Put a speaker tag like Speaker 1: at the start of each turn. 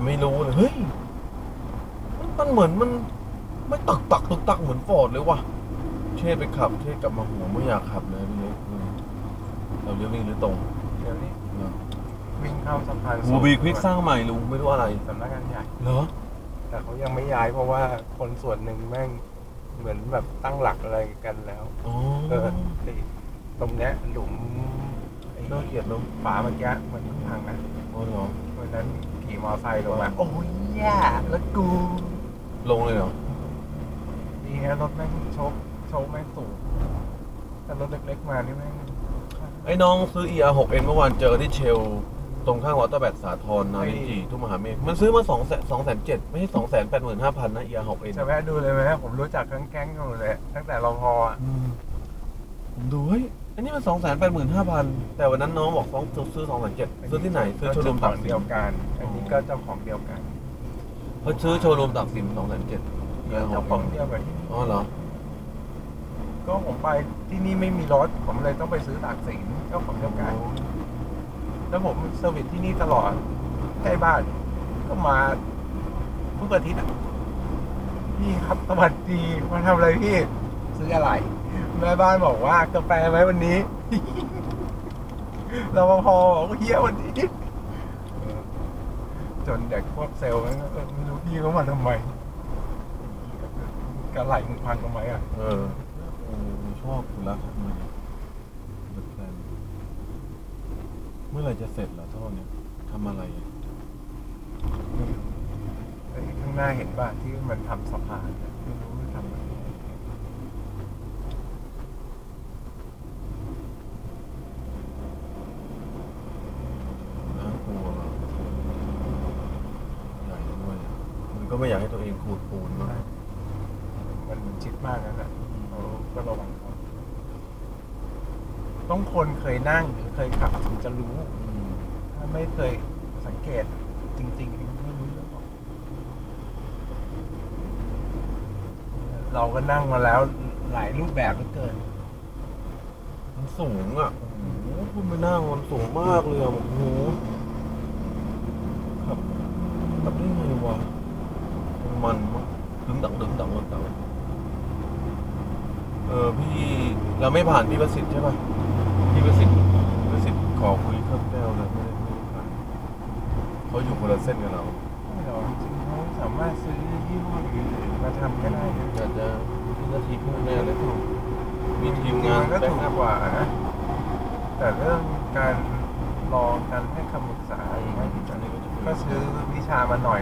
Speaker 1: ำไม่รู้เลยเฮ้ยมันมันเหมือนมันไม่ตักตักตักตักเหมือนฟอร์ดเลยว่ะ เชษไปขับ เชษกลับมาหัวไม่อยากขับเลยพี่เล็กอืมเราเลี้ยววิ่งหรือตรง
Speaker 2: เดี๋ยวนี้
Speaker 1: เหรอ
Speaker 2: วิ่งเข้าสะพาน
Speaker 1: บูบีควิกสร้างใหม่ลุงไม่รู้อะไร
Speaker 2: สำนักงานใหญ่
Speaker 1: เหรอ
Speaker 2: แต่เขายังไม่ย้ายเพราะว่าคนส่วนหนึ่งแม่งเหมือนแบบตั้งหลักอะไรกันแล้ว
Speaker 1: อ๋อ
Speaker 2: เออไอ้ตรงเนี้ยหลุมไอ้
Speaker 1: น่าเกลียดเนาะ
Speaker 2: ฝาเมื่อกี้มันพังนะ
Speaker 1: อ๋อเหรอ
Speaker 2: วันนั้นขี่ มอไซค์ลงมา โอ้ยแย่แล้วกู
Speaker 1: ลงเลยเหรอ
Speaker 2: ดีฮะรถแม่งโชคโชคแม่งสูงแต่รถเล็กๆมานี่แม่ง
Speaker 1: ไอ้น้องซื้อ ER 6 N เมื่อวานเจอที่เชล ตรงข้างวัดตะแบดสาทรนาลิจีทุ่งมหาเมฆมันซื้อมา2 2 0 0 0 7ไม่ใช่2 8 5 0 0 0นะ ER 6 N
Speaker 2: จะแวะดูเลยไหมผมรู้จักทั้งแก๊งกันหมดเลย ตั้งแต่รอพออะ
Speaker 1: อืมผมดูเฮ้ย อันนี้มัน2 8 5 0 0 0แต่วันนั้นน้องบอกต้องซื้อ2 7 0 0ซื้อที่ไหนซื้อโชว์รูม
Speaker 2: เจ้า
Speaker 1: ตั
Speaker 2: ข
Speaker 1: ก
Speaker 2: อง
Speaker 1: สิ
Speaker 2: เดีย
Speaker 1: น
Speaker 2: วกัน อันนี้ก็เจ้าของเดียวกัน
Speaker 1: เขาซื้อโชว์รูมตักสิน2 7 0 0
Speaker 2: เจ้าของเดียวกันที่นี่
Speaker 1: อ๋อเหรอ
Speaker 2: ก็ผมไปที่นี่ไม่มีรถผมเลยต้องไปซื้อตากสินเจ้าของเดียวกัน แล้วผมเซอร์วิสที่นี่ตลอดใกล้บ้าน ก็มาทุกอาทิตย์อะพี่ครับสวัสดีมาทำอะไรพี่ ซื้ออะไร แม่บ้านบอกว่ากาแฟไหมวันนี้รปภบอกว่าเฮียวันนี้เออจนเด็กพวกเซลล์มันก็เออไม่รู้พี่เขามาทำไมกระไหลมึงพังทำไมอะ
Speaker 1: เออโอ้ชอบคุณรักทำไมเปิดแพลนเมื่อไหรจะเสร็จแล้วท่อเนี้ยทำอะไรอะ
Speaker 2: ไอ้ข้างหน้าเห็นป่ะที่มันทำสะพานอะไม่รู้มันทำอะไร
Speaker 1: น่ากลัวใหญ่ด้วยอะมัน ก็ไม่อยากให้ตัวเองขูดปูนมาก
Speaker 2: มันชิดมากนั่นแหละเราก็ระวังเขาต้องคนเคยนั่งหรือเคยขับถึงจะรู้
Speaker 1: อืม
Speaker 2: ถ้าไม่เคยสังเกตจริงๆไม่รู้เรื่องหรอกเราก็นั่งมาแล้วหลายรูปแบบเหลือเกิน
Speaker 1: มันสูงอะโอ้โหคุณไปนั่งมันสูงมากเลยอะโอ้โหขับขับได้ไงวะ มันมากดึงดังดึงดังดึงดังเออพี่เราไม่ผ่านพี่ประสิทธิ์ใช่ป่ะพี่ประสิทธิ์ประสิทธิ์ขอคุยเครื่องแก้วเลยไม่ได้ไม่ได้ผ่านเขาอยู่คนละเส้นกับเรา
Speaker 2: ไม่หรอกจริงๆเขาสามารถซื้อยี่ห้ออื่นมาทำก็ได้นะ
Speaker 1: อยากจะพี่นาทีพูดแน่เลยมีทีมงาน
Speaker 2: ก็
Speaker 1: แบ็
Speaker 2: ถูกกว่านะแต่เรื่องการลองการให้คำปรึกษาอย่างเงี้ย
Speaker 1: อันนี้ก็
Speaker 2: ซื้อวิชามาหน่อย